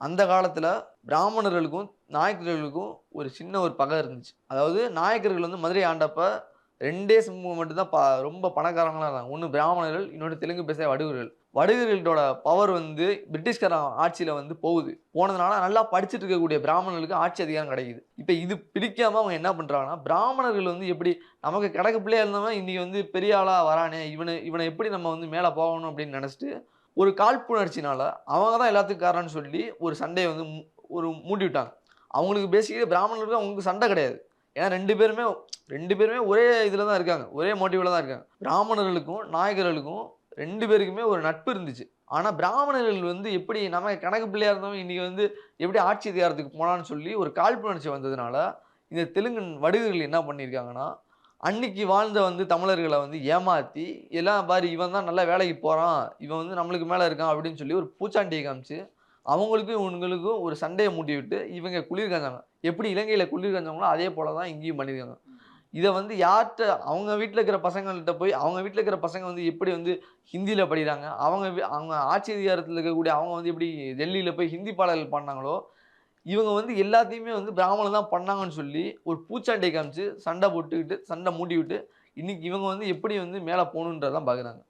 அந்த காலத்தில் பிராமணர்களுக்கும் நாயக்கர்களுக்கும் ஒரு சின்ன ஒரு பகை இருந்துச்சு. அதாவது நாயக்கர்கள் வந்து மதுரை ஆண்டப்ப ரெண்டே சமூகம் மட்டும்தான் ப ரொம்ப பணக்காரங்களாக இருந்தாங்க. ஒன்று பிராமணர்கள் இன்னொன்று தெலுங்கு பேச வடுகர்கள். வடுகர்களோட பவர் வந்து பிரிட்டிஷ்கார ஆட்சியில் வந்து போகுது. போனதுனால நல்லா படிச்சுட்டு இருக்கக்கூடிய பிராமணர்களுக்கு ஆட்சி அதிகாரம் கிடைக்குது. இப்போ இது பிடிக்காம அவங்க என்ன பண்ணுறாங்கன்னா பிராமணர்கள் வந்து எப்படி நமக்கு கிடக்கு பிள்ளையாக இருந்தவன் இன்றைக்கி வந்து பெரிய ஆளாக வரானே இவனை இவனை எப்படி நம்ம வந்து மேலே போகணும் அப்படின்னு நினச்சிட்டு ஒரு காழ்ப்புணர்ச்சினால அவங்க தான் எல்லாத்துக்கும் காரணம்னு சொல்லி ஒரு சண்டையை வந்து மு- ஒரு மூடி விட்டாங்க. அவங்களுக்கு பேசிக்கலி பிராமணர்களுக்கு அவங்களுக்கு சண்டை கிடையாது. ஏன்னா ரெண்டு பேருமே ரெண்டு பேருமே ஒரே இதில் தான் இருக்காங்க. ஒரே மோட்டிவில் தான் இருக்காங்க. பிராமணர்களுக்கும் நாயகர்களுக்கும் ரெண்டு பேருக்குமே ஒரு நட்பு இருந்துச்சு. ஆனால் பிராமணர்கள் வந்து எப்படி நம்ம கணக்கு பிள்ளையாக இருந்தவங்க இன்றைக்கி வந்து எப்படி ஆட்சி அதிகாரத்துக்கு போனான்னு சொல்லி ஒரு காழ்ப்புணர்ச்சி வந்ததுனால இந்த தெலுங்கு வடுகர்கள் என்ன பண்ணியிருக்காங்கன்னா அன்னைக்கு வாழ்ந்த வந்து தமிழர்களை வந்து ஏமாற்றி எல்லாம் பாரு இவன் தான் நல்லா வேலைக்கு போகிறான் இவன் வந்து நம்மளுக்கு மேலே இருக்கான் அப்படின்னு சொல்லி ஒரு பூச்சாண்டியை காமிச்சு அவங்களுக்கும் இவங்களுக்கும் ஒரு சண்டையை மூட்டி விட்டு இவங்க குளிர் காஞ்சாங்க எப்படி இலங்கையில் குளிர் காஞ்சாங்களோ அதே போல தான் இங்கேயும் பண்ணியிருக்காங்க. இதை வந்து யார்கிட்ட அவங்க வீட்டில் இருக்கிற பசங்கள்கிட்ட போய் அவங்க வீட்டில் இருக்கிற பசங்க வந்து எப்படி வந்து ஹிந்தியில் படிக்கிறாங்க? அவங்க வீ- அவங்க ஆட்சி அதிகாரத்தில் இருக்கக்கூடிய அவங்க வந்து எப்படி டெல்லியில் போய் ஹிந்தி பாடல்கள் பண்ணாங்களோ இவங்க வந்து எல்லாத்தையுமே வந்து பிராமணன் தான் பண்ணாங்கன்னு சொல்லி ஒரு பூச்சாண்டை காமிச்சு சண்டை போட்டுக்கிட்டு சண்டை மூட்டி விட்டு இன்றைக்கி இவங்க வந்து எப்படி வந்து மேலே போகணுன்றதான் பார்க்குறாங்க